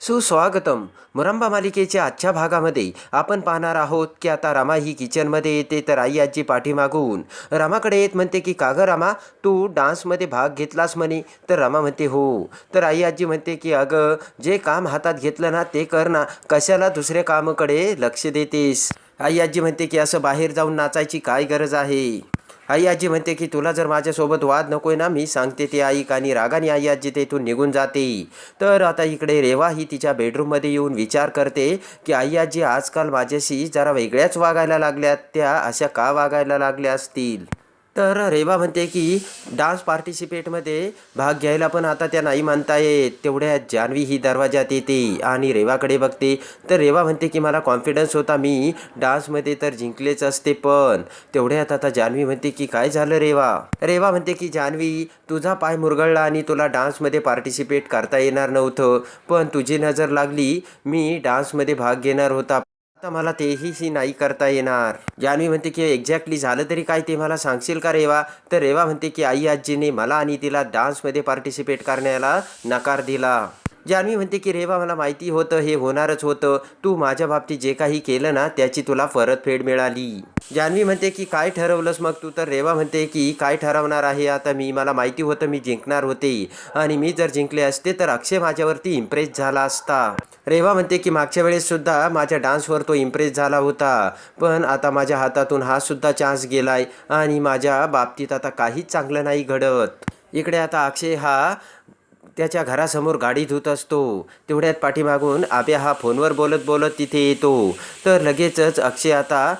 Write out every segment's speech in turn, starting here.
सुस्वागतम. मुरंबा मालिकेच्या आजच्या भागामध्ये आपण पाहणार आहोत की आता रमा ही किचनमध्ये येते तर आई आजी पाठीमागून. रमाकडे येत म्हणते की का गं रमा तू डान्समध्ये भाग घेतलास म्हणे. तर रमा म्हणते हो. तर आई आजी म्हणते की अगं जे काम हातात घेतलं ना ते कर ना. कशाला दुसऱ्या कामाकडे लक्ष देतेस? आई आजी म्हणते की असं बाहेर जाऊन नाचायची काय गरज आहे? आई आजी म्हणते की तुला जर माझ्यासोबत वाद नकोय ना मी सांगते ते ऐक आणि रागाने आई आजी तेथून निघून जाते. तर आता इकडे रेवा ही तिच्या बेडरूममध्ये येऊन विचार करते की आई आजी आजकाल माझ्याशी जरा वेगळ्याच वागायला लागल्यात त्या अशा का वागायला लागल्या असतील? तर रेवा म्हणते की डान्स पार्टिसिपेटमध्ये भाग घ्यायला पण आता त्या नाही म्हणता येत तेवढ्यात जान्हवी ही दरवाजात येते आणि रेवाकडे बघते. तर रेवा म्हणते की मला कॉन्फिडन्स होता मी डान्समध्ये तर जिंकलेच असते पण. तेवढ्यात आता जान्हवी म्हणते की काय झालं रेवा? रेवा म्हणते की जान्हवी तुझा पाय मुरगळला आणि तुला डान्समध्ये पार्टिसिपेट करता येणार नव्हतं. पण तुझी नजर लागली मी डान्समध्ये भाग घेणार होता. आता मला तेही सी नाही करता येणार. जान्हवी म्हणते की एक्झॅक्टली झालं तरी काय ते मला सांगशील का रेवा? तर रेवा म्हणते की आई आजीने मला आणि तिला डान्समध्ये पार्टिसिपेट करण्याला नकार दिला. जान्हवी म्हणते की रेवा मला माहिती होतं हे होणारच होतं. तू माझ्या बाबतीत जे काही केलं ना त्याची तुला परतफेड मिळाली. जान्हवी म्हणते की काय ठरवलंस मग तू? तर रेवा म्हणते की काय ठरवणार आहे आता मी? मला माहिती होतं मी जिंकणार होते. आणि मी जर जिंकले असते तर अक्षय माझ्यावरती इम्प्रेस झाला असता. रेवा म्हणते की मागच्या वेळेस सुद्धा माझ्या डान्सवर तो इम्प्रेस झाला होता. पण आता माझ्या हातातून हा सुद्धा चान्स गेलाय. आणि माझ्या बाबतीत आता काहीच चांगलं नाही घडत. इकडे आता अक्षय हा त्याच्या घरासमोर गाडी धुत असतो. तेवढ्यात पाठीमागून आब्या हा फोनवर बोलत बोलत तिथे येतो. तर लगेचच अक्षय आता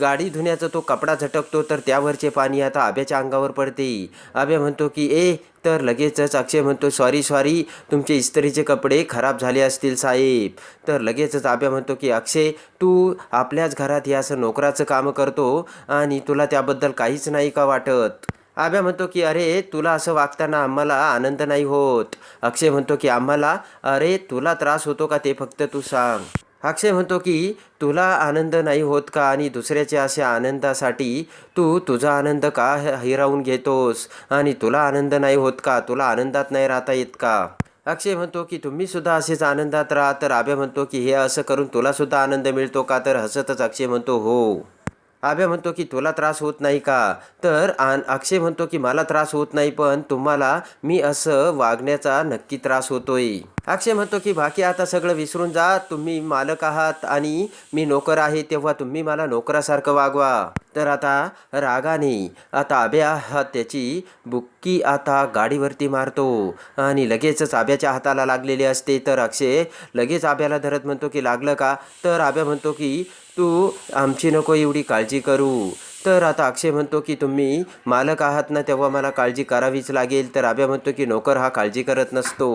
गाडी धुण्याचा तो कपडा झटकतो तर त्यावरचे पाणी आता आब्याच्या अंगावर पडते. आब्या म्हणतो की ए तर लगेचच अक्षय म्हणतो सॉरी सॉरी तुमचे इस्त्रीचे कपडे खराब झाले असतील साहेब. तर लगेचच आब्या म्हणतो की अक्षय तू आपल्याच घरात हे असं नोकराचं काम करतो आणि तुला त्याबद्दल काहीच नाही का वाटत? आभ्या म्हणतो की अरे तुला असं वागताना आम्हाला आनंद नाही होत. अक्षय म्हणतो की आम्हाला अरे तुला त्रास होतो का ते फक्त तू सांग. अक्षय म्हणतो की तुला आनंद नाही होत का आणि दुसऱ्याच्या अशा आनंदासाठी तू तुझा आनंद का हिरावून घेतोस? आणि तुला आनंद नाही होत का? तुला आनंदात नाही राहता येत का? अक्षय म्हणतो की तुम्ही सुद्धा असेच आनंदात राहा. तर आभ्या म्हणतो की हे असं करून तुला सुद्धा आनंद मिळतो का? तर हसतच अक्षय म्हणतो हो. आभ्या म्हणतो की तुला त्रास होत नाही का? तर आन अक्षय म्हणतो की मला त्रास होत नाही पण तुम्हाला मी असं वागण्याचा नक्की त्रास होतोय. अक्षय म्हणतो की बाकी आता सगळं विसरून जा. तुम्ही मालक आहात आणि मी नोकर आहे तेव्हा तुम्ही मला नोकरासारखं वागवा. तर आता रागाने आता आभ्या हा त्याची बुक्की आता गाडीवरती मारतो. आणि लगेचच आभ्याच्या हाताला लागलेली असते. तर अक्षय लगेच आभ्याला धरत म्हणतो की लागलं का? तर आभ्या म्हणतो की तू आमची नको एवढी काळजी करू. तर आता अक्षय म्हणतो की तुम्ही मालक आहात ना तेव्हा मला काळजी करावीच लागेल. तर आब्या म्हणतो की नोकर हा काळजी करत नसतो.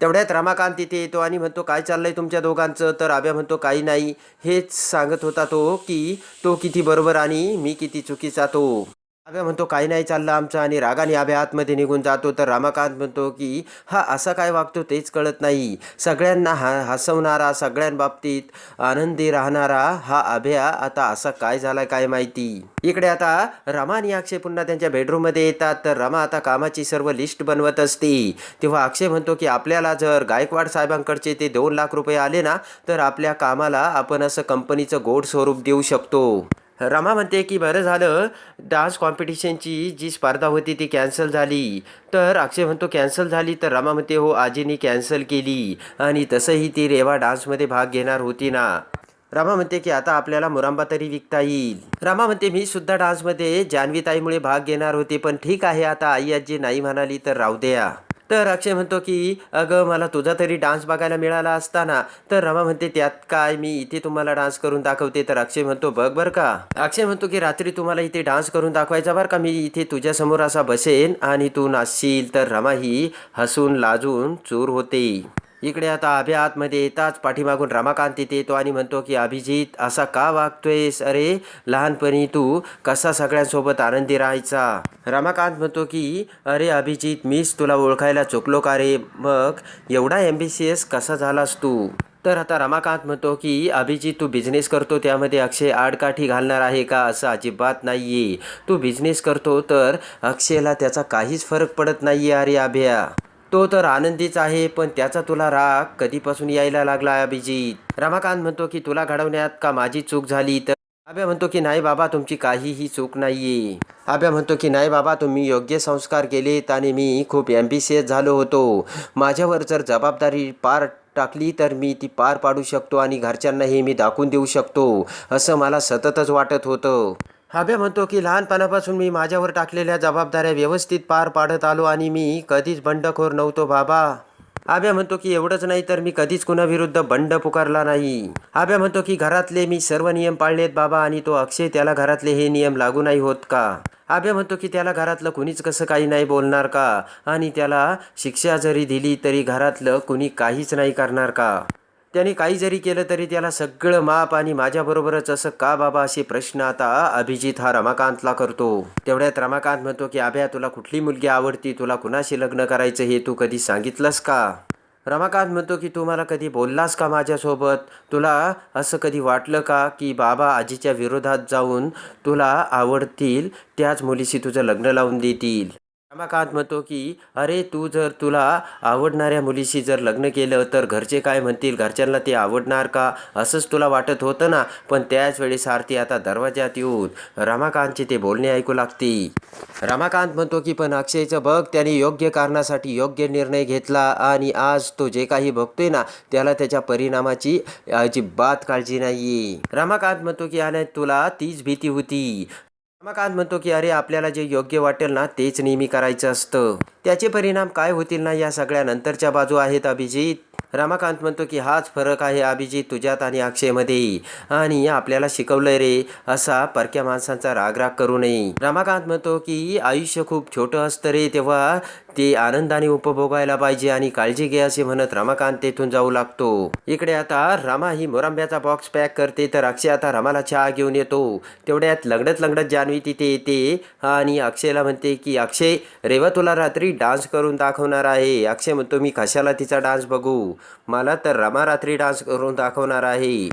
तेवढ्यात रमाकांत तिथे येतो आणि म्हणतो काय चाललंय तुमच्या दोघांचं? तर आब्या म्हणतो काही नाही. हेच सांगत होता तो की तो किती बरोबर आणि मी किती चुकीचा तो. आब्या म्हणतो काही नाही चाललं आमचं आणि रागाने अभ्या आतमध्ये निघून जातो. तर रामाकांत म्हणतो की हा असा काय वागतो तेच कळत नाही. सगळ्यांना हा हसवणारा सगळ्यांबाबतीत आनंदी राहणारा हा अभ्या आता असा काय झाला काय माहिती? इकडे आता रमा आणि अक्षय पुन्हा त्यांच्या बेडरूममध्ये येतात. तर रमा आता कामाची सर्व लिस्ट बनवत असते. तेव्हा अक्षय म्हणतो की आपल्याला जर गायकवाड साहेबांकडचे ते दोन लाख रुपये आले ना तर आपल्या कामाला आपण असं कंपनीचं गोड स्वरूप देऊ शकतो. रमा म्हणते की बरं झालं डान्स कॉम्पिटिशनची जी स्पर्धा होती ती कॅन्सल झाली. तर अक्षय म्हणतो कॅन्सल झाली तर रमा म्हणते हो आजीनी कॅन्सल केली. आणि तसंही ती रेवा डान्समध्ये भाग घेणार होती ना. रमा म्हणते की आता आपल्याला मुरांबा तरी विकता येईल. रमा म्हणते मी सुद्धा डान्समध्ये जान्हवीताईमुळे भाग घेणार होते पण ठीक आहे आता आई आजी नाही म्हणाली तर राहू द्या. तर अक्षय म्हणतो की अगं मला तुझा तरी डान्स बघायला मिळाला असताना. तर रमा म्हणते त्यात काय? मी इथे तुम्हाला डान्स करून दाखवते. तर अक्षय म्हणतो बघ बरं का. अक्षय म्हणतो की रात्री तुम्हाला इथे डान्स करून दाखवायचा बरं का. मी इथे तुझ्यासमोर असा बसेन आणि तू नाचशील. तर रमा ही हसून लाजून चूर होते. इकडे आता अभि आतमध्ये येताच पाठीमागून रमाकांत तिथे येतो आणि म्हणतो की अभिजित असा का वागतोयस? अरे लहानपणी तू कसा सगळ्यांसोबत आनंदी राहायचा? रमाकांत म्हणतो की अरे अभिजित मीच तुला ओळखायला चुकलो का रे? मग एवढा एम बी सी एस कसा झालास तू? तर आता रमाकांत म्हणतो की अभिजित तू बिझनेस करतो त्यामध्ये अक्षय आडकाठी घालणार आहे का? असं अजिबात नाही आहे तू बिझनेस करतो तर अक्षयला त्याचा काहीच फरक पडत नाही आहे अरे अभ्या. तो तर आनंदीच आहे पण त्याचा तुला राग कधीपासून यायला लागला अभिजित? रमाकांत म्हणतो की तुला घडवण्यात का माझी चूक झाली तर? आब्या म्हणतो की नाही बाबा तुमची काहीही चूक नाहीये. आब्या म्हणतो की नाही बाबा तुम्ही योग्य संस्कार केलेत आणि मी खूप ॲम्बिशियस झालो होतो. माझ्यावर जर जबाबदारी पार टाकली तर मी ती पार पाडू शकतो आणि घरच्यांनाही मी दाखवून देऊ शकतो. असं मला सततच वाटत होतं. अभ्या म्हणतो की लहानपणापासून मी माझ्यावर टाकलेल्या जबाबदाऱ्या व्यवस्थित पार पाडत आलो आणि मी कधीच बंडखोर नव्हतो बाबा. आभ्या म्हणतो की एवढंच नाही तर मी कधीच कुणाविरुद्ध बंड पुकारला नाही. आभ्या म्हणतो की घरातले मी सर्व नियम पाळलेत बाबा आणि तो अक्षय त्याला घरातले हे नियम लागू नाही होत का? आभ्या म्हणतो की त्याला घरातलं कुणीच कसं काही नाही बोलणार का? आणि त्याला शिक्षा जरी दिली तरी घरातलं कुणी काहीच नाही करणार का? त्याने काही जरी केलं तरी त्याला सगळं माप आणि माझ्याबरोबरच असं का बाबा असे प्रश्न आता अभिजित हा रमाकांतला करतो. तेवढ्यात रमाकांत म्हणतो की आभ्या तुला कुठली मुलगी आवडती? तुला कुणाशी लग्न करायचं हे तू कधी सांगितलंस का? रमाकांत म्हणतो की तू मला कधी बोललास का माझ्यासोबत? तुला असं कधी वाटलं का की बाबा आजीच्या विरोधात जाऊन तुला आवडतील? त्याच मुलीशी तुझं लग्न लावून देतील. रमाकांत म्हणतो की अरे तू जर तुला आवडणाऱ्या मुलीशी जर लग्न केलं तर घरचे काय म्हणतील? घरच्यांना ते आवडणार का? असंच तुला वाटत होतं ना? पण त्याच वेळेस आरती आता दरवाजात येऊन रमाकांतचे ते बोलणे ऐकू लागते. रमाकांत म्हणतो की पण अक्षयचं बघ त्याने योग्य कारणासाठी योग्य निर्णय घेतला आणि आज तो जे काही बघतोय ना त्याला त्याच्या परिणामाची अजिबात काळजी नाही रमाकांत म्हणतो की आणि तुला तीच भीती होती. रमाकांत म्हणतो की अरे आपल्याला जे योग्य वाटेल ना तेच नेहमी करायचं असतं. त्याचे परिणाम काय होतील ना या सगळ्या नंतरच्या बाजू आहेत अभिजित. रमाकांत म्हणतो की हाच फरक आहे अभिजित तुझ्यात आणि अक्षयमध्ये आणि आपल्याला शिकवलंय रे असा परक्या माणसांचा रागराग करू नये. रमाकांत म्हणतो की आयुष्य खूप छोटं असतं रे तेव्हा ते आनंदाने उपभोगायला पाहिजे आणि काळजी घे असे म्हणत रमाकांत तेथून जाऊ लागतो. इकडे आता रमा ही मोरांब्याचा बॉक्स पॅक करते तर अक्षय आता रमाला चहा घेऊन येतो. तेवढ्यात लंगडत लंगडत जान्हवी तिथे येते आणि अक्षयला म्हणते की अक्षय रेवा तुला रात्री डान्स करून दाखवणार आहे. अक्षय म्हणतो मी कशाला तिचा डान्स बघू? मला तर रमा रात्री डान्स करून दाखवणार आहे.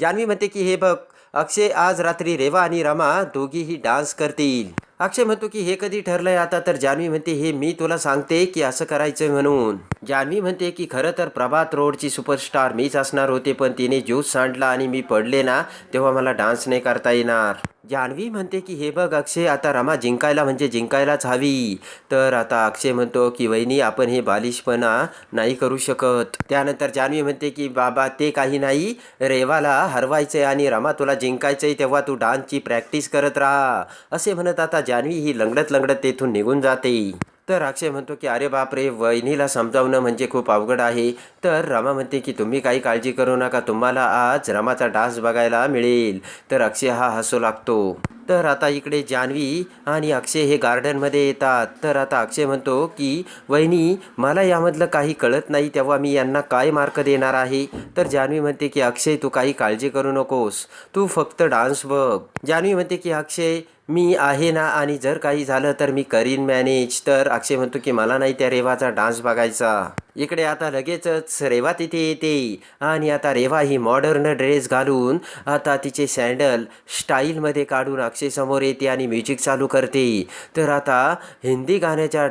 जान्हवी म्हणते की हे बघ अक्षय आज रात्री रेवा आणि रमा दोघीही डान्स करतील. अक्षय म्हणतो की हे कधी ठरलंय आता? तर जान्हवी म्हणते हे मी तुला सांगते की असं करायचं म्हणून. जान्हवी म्हणते की खरं तर प्रभात रोडची सुपरस्टार मीच असणार होते पण तिने ज्यूस सांडला आणि मी पडले ना तेव्हा मला डान्स नाही करता येणार. जान्हवी म्हणते की हे बघ अक्षय आता रमा जिंकायला म्हणजे जिंकायलाच हवी. तर आता अक्षय म्हणतो की वहिनी आपण हे बालिशपणा नाही करू शकत. त्यानंतर जान्हवी म्हणते की बाबा ते काही नाही. रेवाला हरवायचंय आणि रमा तुला जिंकायचंय तेव्हा तू डान्सची प्रॅक्टिस करत राहा. असे म्हणत आता जान्हवी ही लंगडत लंगडत तेथून निघून जाते. तर अक्षय म्हणतो की अरे बापरे वहिनीला समजावणं म्हणजे खूप अवघड आहे. तर रमा म्हणते की तुम्ही काही काळजी करू नका तुम्हाला आज रमाचा डान्स बघायला मिळेल. तर अक्षय हा हसू लागतो. तर आता इकडे जान्हवी आणि अक्षय हे गार्डनमध्ये येतात. तर आता अक्षय म्हणतो की वहिनी मला यामधलं काही कळत नाही तेव्हा मी यांना काय मार्क देणार आहे? तर जान्हवी म्हणते की अक्षय तू काही काळजी करू नकोस. तू फक्त डान्स बघ. जान्हवी म्हणते की अक्षय मी आहे ना आणि जर काही झालं तर मी करीन मॅनेज. तर अक्षय म्हणतो की मला नाही त्या रेवाचा डान्स बघायचा. इकडे आता लगेचच रेवा तिथे येते. आणि आता रेवा ही मॉडर्न ड्रेस घालून आता तिचे सँडल स्टाईलमध्ये काढून अक्षय समोर येते आणि म्युझिक चालू करते. तर आता हिंदी गाण्याच्या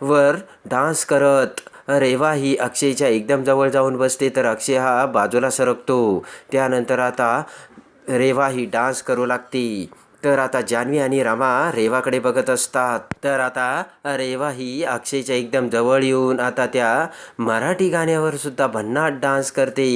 वर डान्स करत रेवा ही अक्षयच्या एकदम जवळ जाऊन बसते. तर अक्षय हा बाजूला सरकतो. त्यानंतर आता रेवा ही डान्स करू लागते. तर आता जान्हवी आणि रमा रेवाकडे बघत असतात. तर आता रेवा ही अक्षयच्या एकदम जवळ येऊन आता त्या मराठी गाण्यावर सुद्धा भन्नाट डान्स करते.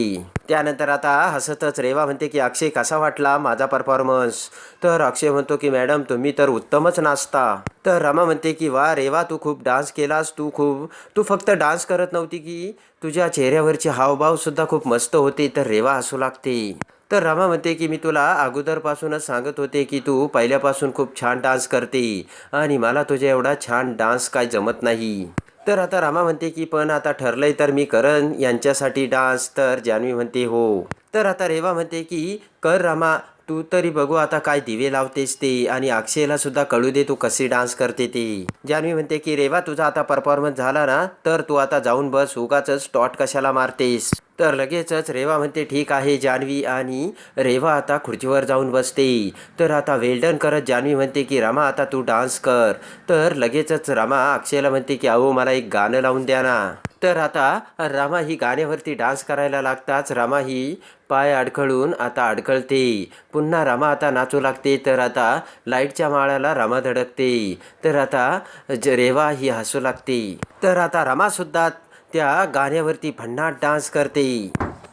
त्यानंतर आता हसतच रेवा म्हणते की अक्षय कसा वाटला माझा परफॉर्मन्स तर अक्षय म्हणतो की मॅडम तुम्ही तर उत्तमच नाचता. तर रमा म्हणते की वा रेवा तू खूप डान्स केलास तू खूप तू फक्त डान्स करत नव्हती की तुझ्या चेहऱ्यावरचे हावभावसुद्धा खूप मस्त होते. तर रेवा हसू लागते. तर रमा म्हणते की मी तुला अगोदरपासूनच सांगत होते की तू पहिल्यापासून खूप छान डान्स करते. आणि मला तुझ्या एवढा छान डान्स काय जमत नाही. तर आता रामा म्हणते की पण आता ठरलंय तर मी करन यांच्यासाठी डान्स. तर जान्हवी म्हणते हो. तर आता रेवा म्हणते की कर रमा तू तरी बघू आता काय दिवे लावतेस ते. आणि अक्षयला सुद्धा कळू दे तू कसे डान्स करते ते. जान्हवी म्हणते की रेवा तुझा आता परफॉर्मन्स झाला ना तर तू आता जाऊन बस उगाच टॉट कशाला मारतेस. तर लगेचच रेवा म्हणते ठीक आहे जान्हवी आणि रेवा आता खुर्चीवर जाऊन बसते. तर आता वेल्डन करत जान्हवी म्हणते की रमा आता तू डान्स कर. तर लगेचच रमा अक्षयला म्हणते की अहो मला एक गाणं लावून द्या ना. तर आता रमा ही गाण्यावरती डान्स करायला लागताच रमा ही पाय अडखळून आता अडखळते. पुन्हा रमा आता नाचू लागते तर आता लाईटच्या माळ्याला रमा धडकते. तर आता ज रेवा ही हसू लागते. तर आता रमासुद्धा त्या गाण्यावरती भन्नाट डान्स करते.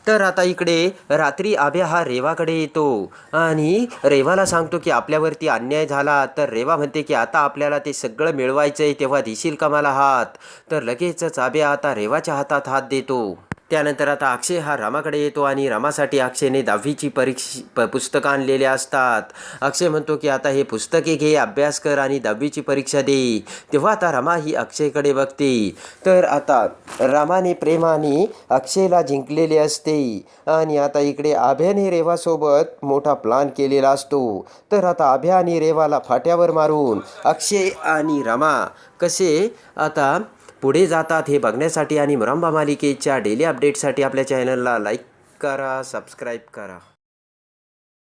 तर आता इकडे रात्री आभ्या हा रेवाकडे येतो. आणि रेवाला सांगतो की आपल्यावरती अन्याय झाला तर रेवा म्हणते की आता आपल्याला ते सगळं मिळवायचं आहे तेव्हा देशील का मला हात? तर लगेचच आभ्या आता रेवाच्या हातात हात देतो. त्यानंतर आता अक्षय हा रामाकडे येतो आणि रामासाठी अक्षयने दहावीची परीक्षा प पुस्तकं आणलेले असतात. अक्षय म्हणतो की आता हे पुस्तके घे अभ्यास कर आणि दहावीची परीक्षा दे. तेव्हा आता रमा ही अक्षयकडे बघते. तर आता रामाने प्रेमाने अक्षयला जिंकलेले असते. आणि आता इकडे आभ्याने रेवासोबत मोठा प्लान केलेला असतो. तर आता आभ्या आणि रेवाला फाट्यावर मारून अक्षय आणि रमा कसे आता पुढे जातात हे बघण्यासाठी आणि मुरंबा मालिकेच्या डेली अपडेटसाठी आपल्या चॅनलला लाईक करा सबस्क्राईब करा.